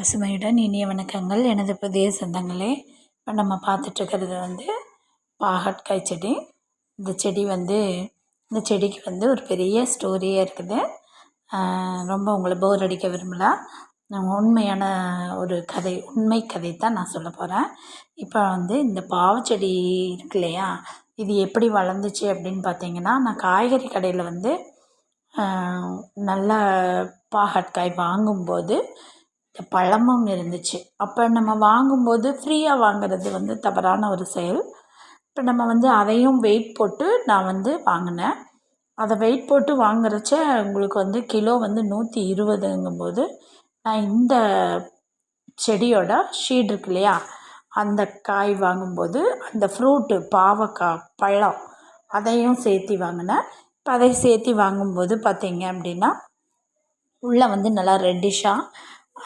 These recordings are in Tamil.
பசுமையுடன் இனிய வணக்கங்கள். எனது புதிய சொந்தங்களே இப்போ நம்ம பார்த்துட்ருக்கிறது வந்து பாகற்காய் செடி. இந்த செடி வந்து இந்த செடிக்கு வந்து ஒரு பெரிய ஸ்டோரியே இருக்குது. ரொம்ப உங்களை போர் அடிக்க விரும்பல. உண்மையான ஒரு கதை உண்மை கதை தான் நான் சொல்ல போகிறேன் இப்போ வந்து இந்த பாவச்செடி இருக்கு இல்லையா? இது எப்படி வளர்ந்துச்சு அப்படின்னு பார்த்தீங்கன்னா நான் காய்கறி கடையில் வந்து நல்ல பாகற்காய் வாங்கும்போது பழமும் இருந்துச்சு. அப்போ நம்ம வாங்கும்போது ஃப்ரீயாக வாங்குறது வந்து தவறான ஒரு செயல். இப்போ நம்ம வந்து அதையும் வெயிட் போட்டு நான் வந்து வாங்கினேன். அதை வெயிட் போட்டு வாங்குறச்ச உங்களுக்கு வந்து கிலோ வந்து நூற்றி இருபதுங்கும்போது நான் இந்த செடியோட ஷீட் இருக்கு இல்லையா? அந்த காய் வாங்கும்போது அந்த ஃப்ரூட்டு பாவக்காய் பழம் அதையும் சேர்த்தி வாங்கினேன். இப்போ அதை சேர்த்தி வாங்கும்போது பார்த்தீங்க அப்படின்னா உள்ளே வந்து நல்லா ரெட்டிஷாக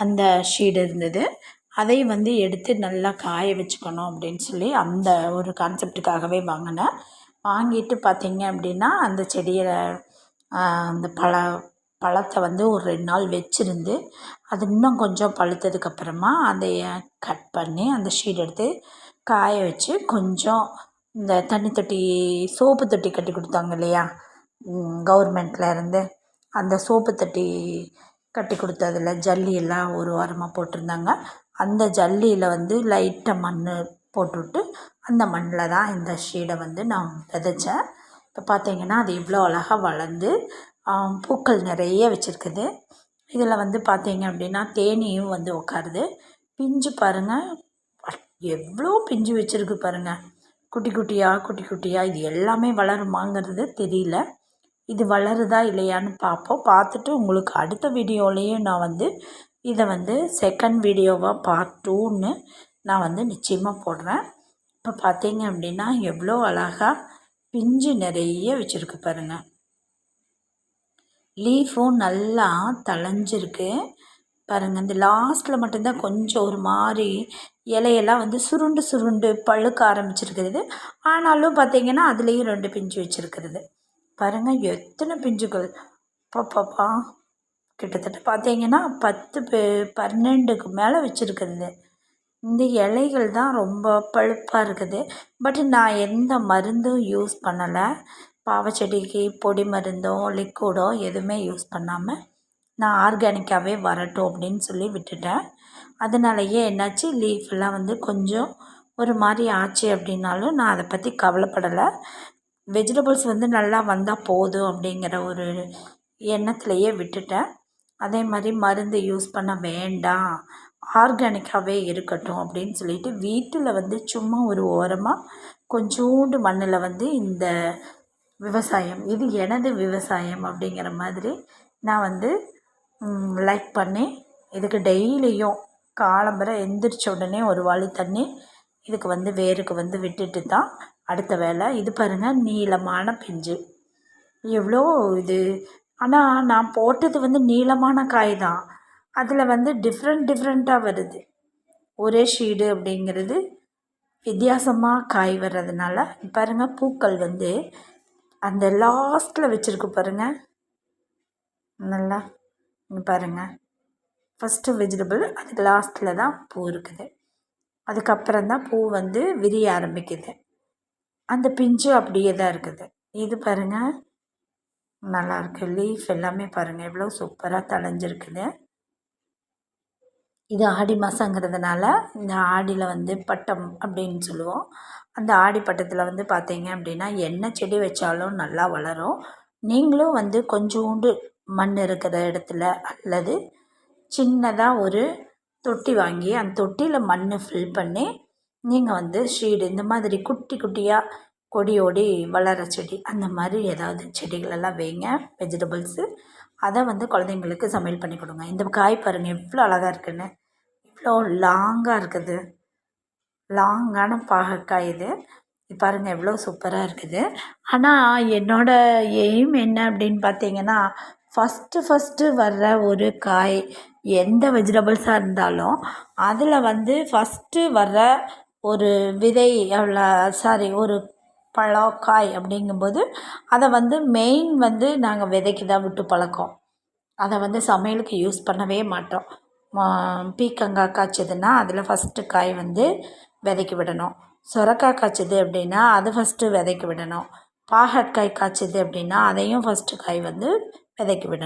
அந்த ஷீடு இருந்தது. அதை வந்து எடுத்து நல்லா காய வச்சுக்கணும் அப்படின்னு சொல்லி அந்த ஒரு கான்செப்டுக்காகவே வாங்கினேன். வாங்கிட்டு பார்த்தீங்க அப்படின்னா அந்த செடியை அந்த பழ பழத்தை வந்து ஒரு ரெண்டு நாள் வச்சுருந்து அது இன்னும் கொஞ்சம் பழுத்ததுக்கப்புறமா அதை கட் பண்ணி அந்த ஷீட் எடுத்து காய வச்சு கொஞ்சம் இந்த தண்ணி தொட்டி சோப்பு தொட்டி கட்டி கொடுத்தாங்க இல்லையா? கவர்மெண்ட்லேருந்து அந்த சோப்பு தொட்டி கட்டி கொடுத்ததில் ஜல்லியெல்லாம் ஒரு வாரமாக போட்டிருந்தாங்க. அந்த ஜல்லியில் வந்து லைட்டாக மண் போட்டுவிட்டு அந்த மண்ணில் தான் இந்த ஷீடை வந்து நான் விதைச்சேன். இப்போ பார்த்தீங்கன்னா அது இவ்வளோ அழகாக வளர்ந்து பூக்கள் நிறைய வச்சுருக்குது. இதில் வந்து பார்த்தீங்க அப்படின்னா தேனியும் வந்து உட்காருது பிஞ்சு பாருங்கள் எவ்வளோ பிஞ்சு வச்சுருக்கு பாருங்கள் குட்டி குட்டியாக குட்டி குட்டியாக இது எல்லாமே வளருமாங்கிறது தெரியல. இது வளருதா இல்லையான்னு பார்ப்போம். பார்த்துட்டு உங்களுக்கு அடுத்த வீடியோலேயும் நான் வந்து இதை வந்து செகண்ட் வீடியோவாக பார்ட் டூன்னு நான் வந்து நிச்சயமாக போடுறேன். இப்போ பார்த்தீங்க அப்படின்னா எவ்வளோ அழகாக பிஞ்சு நிறைய வச்சுருக்கு பாருங்கள் லீஃபும் நல்லா தளைஞ்சிருக்கு பாருங்கள் இந்த லாஸ்ட்டில் மட்டும்தான் கொஞ்சம் ஒரு மாதிரி இலையெல்லாம் வந்து சுருண்டு சுருண்டு பழுக்க ஆரம்பிச்சிருக்கிறது. ஆனாலும் பார்த்திங்கன்னா அதுலேயும் ரெண்டு பிஞ்சு வச்சுருக்கிறது. பாருங்கள் எத்தனை பிஞ்சுகள். பாப்பாப்பா கிட்டத்தட்ட பார்த்தீங்கன்னா பத்து பே பன்னெண்டுக்கு மேலே வச்சுருக்குறது இந்த இலைகள் தான் ரொம்ப பழுப்பாக இருக்குது. பட் நான் எந்த மருந்தும் யூஸ் பண்ணலை. பாவச்செடிக்கு பொடி மருந்தோ லிக்விடோ எதுவுமே யூஸ் பண்ணாமல் நான் ஆர்கானிக்காகவே வரட்டும் அப்படின்னு சொல்லி விட்டுட்டேன். அதனாலயே என்னாச்சு லீஃப்லாம் வந்து கொஞ்சம் ஒரு மாதிரி ஆச்சு அப்படின்னாலும் நான் அதை பற்றி கவலைப்படலை. வெஜிடபிள்ஸ் வந்து நல்லா வந்தால் போதும் அப்படிங்கிற ஒரு எண்ணத்துலையே விட்டுட்டேன். அதே மாதிரி மருந்து யூஸ் பண்ண வேண்டாம். ஆர்கானிக்காகவே இருக்கட்டும் அப்படின்னு சொல்லிட்டு வீட்டில் வந்து சும்மா ஒரு ஓரமாக கொஞ்சோண்டு மண்ணில் வந்து இந்த விவசாயம் இது எனது விவசாயம் அப்படிங்கிற மாதிரி நான் வந்து லைக் பண்ணி இதுக்கு டெய்லியும் காலம்பரை எந்திரிச்ச உடனே ஒரு வாளி தண்ணி இதுக்கு வந்து வேருக்கு வந்து விட்டுட்டு தான் அடுத்த வேலை இது பாருங்கள் நீளமான பிஞ்சு. எவ்வளோ இது. ஆனால் நான் போட்டது வந்து நீளமான காய் தான் அதில் வந்து டிஃப்ரெண்ட் டிஃப்ரெண்ட்டாக வருது. ஒரே ஷீடு அப்படிங்கிறது வித்தியாசமாக காய் வர்றதுனால பாருங்கள் பூக்கள் வந்து அந்த லாஸ்ட்டில் வச்சுருக்கு பாருங்கள் நல்லா பாருங்கள் ஃபஸ்ட்டு வெஜிடபிள் அதுக்கு லாஸ்ட்டில் தான் பூ இருக்குது. அதுக்கப்புறம் தான் பூ வந்து விரிய ஆரம்பிக்குது. அந்த பிஞ்சு அப்படியே தான் இருக்குது. இது பாருங்கள் நல்லாயிருக்கு லீஃப் எல்லாமே பாருங்கள் எவ்வளோ சூப்பராக தளைஞ்சிருக்குது இது ஆடி மாதங்கிறதுனால இந்த ஆடியில் வந்து பட்டம் அப்படின்னு சொல்லுவோம். அந்த ஆடி பட்டத்தில் வந்து பார்த்தீங்க அப்படின்னா என்ன செடி வச்சாலும் நல்லா வளரும். நீங்களும் வந்து கொஞ்சோண்டு மண் இருக்கிற இடத்துல அல்லது சின்னதாக ஒரு தொட்டி வாங்கி அந்த தொட்டியில் மண் ஃபில் பண்ணி நீங்கள் வந்து ஷீடு இந்த மாதிரி குட்டி குட்டியாக கொடியோடி வளர செடி அந்த மாதிரி ஏதாவது செடிகளெல்லாம் வைங்க வெஜிடபிள்ஸு அதை வந்து குழந்தைங்களுக்கு சமையல் பண்ணி கொடுங்க. இந்த காய் பாருங்கள் எவ்வளோ அழகாக இருக்குன்னு. இவ்வளோ லாங்காக இருக்குது. லாங்கான பாகக்காய் இது. பாருங்கள் எவ்வளோ சூப்பராக இருக்குது. ஆனால் என்னோடய எய்ம் என்ன அப்படின்னு பார்த்தீங்கன்னா ஃபஸ்ட்டு ஃபஸ்ட்டு வர்ற ஒரு காய் எந்த வெஜிடபிள்ஸாக இருந்தாலும் அதில் வந்து ஃபஸ்ட்டு வர்ற ஒரு விதை அவ்வளோ சாரி ஒரு பழம் காய் அப்படிங்கும்போது அதை வந்து மெயின் வந்து நாங்கள் விதைக்கு தான் விட்டு பழக்கம். அதை வந்து சமையலுக்கு யூஸ் பண்ணவே மாட்டோம். பீக்கங்காய் காய்ச்சதுன்னா அதில் ஃபஸ்ட்டு காய் வந்து விதைக்கி விடணும். சொரக்காய் காய்ச்சது அப்படின்னா அது ஃபஸ்ட்டு விதைக்கி விடணும். பாகற்காய் காய்ச்சது அப்படின்னா அதையும் ஃபஸ்ட்டு காய் வந்து விதைக்கி விடணும்.